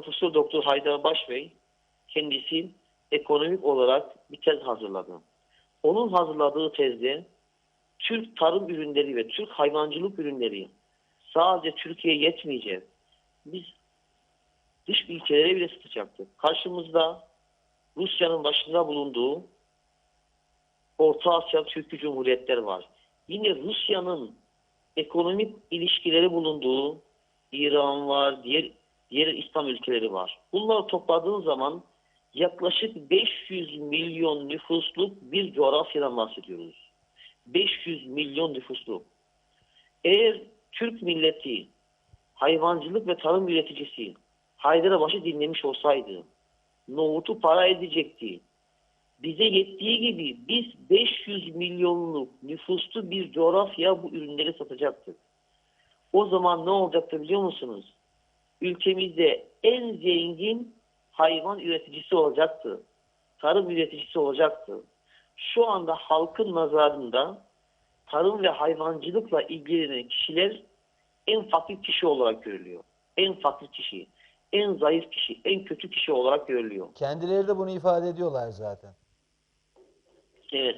Profesör Doktor Haydar Başbey kendisi ekonomik olarak bir tez hazırladı. Onun hazırladığı tezde Türk tarım ürünleri ve Türk hayvancılık ürünleri sadece Türkiye'ye yetmeyecek. Biz dış ülkelere bile satacaktık. Karşımızda Rusya'nın başında bulunduğu Orta Asya Türk Cumhuriyetler var. Yine Rusya'nın ekonomik ilişkileri bulunduğu İran var, diğer diğer İslam ülkeleri var. Bunları topladığın zaman yaklaşık 500 milyon nüfusluk bir coğrafyadan bahsediyoruz. 500 milyon nüfuslu. Eğer Türk milleti hayvancılık ve tarım üreticisi Haydarabad'ı dinlemiş olsaydı nohutu para edecekti. Bize yettiği gibi biz 500 milyonluk nüfuslu bir coğrafya bu ürünleri satacaktık. O zaman ne olacaktı biliyor musunuz? Ülkemizde en zengin hayvan üreticisi olacaktı. Tarım üreticisi olacaktı. Şu anda halkın nazarında tarım ve hayvancılıkla ilgilenen kişiler en fakir kişi olarak görülüyor. En fakir kişi, en zayıf kişi, en kötü kişi olarak görülüyor. Kendileri de bunu ifade ediyorlar zaten. Evet.